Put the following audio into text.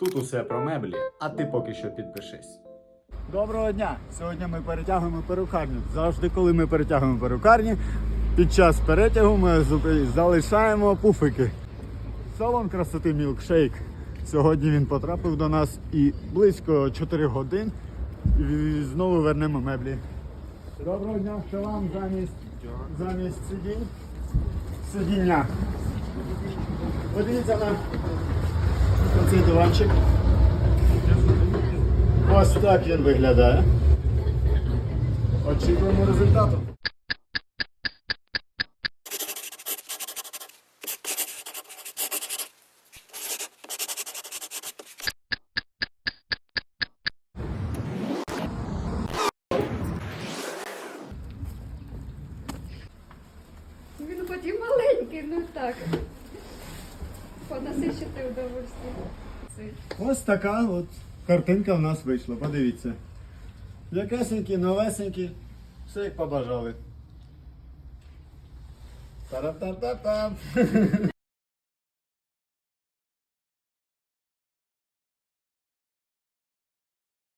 Тут усе про меблі, а ти поки що підпишись. Доброго дня! Сьогодні ми перетягуємо перукарню. Завжди, коли ми перетягуємо перукарні, під час перетягу ми залишаємо пуфики. Салон красоти Мілкшейк. Сьогодні він потрапив до нас і близько 4 годин і знову вернемо меблі. Доброго дня, що вам замість, замість сидінь? Сидіння. Подивіться на диванчик. Ось так він виглядає. Очікуємо результату. Він хоч маленький, ну так. Понасичити удовольствие. Ось така от картинка в нас вийшла. Подивіться. Якесенькі, новесенькі. Все як побажали. Та-ра-та-та-та.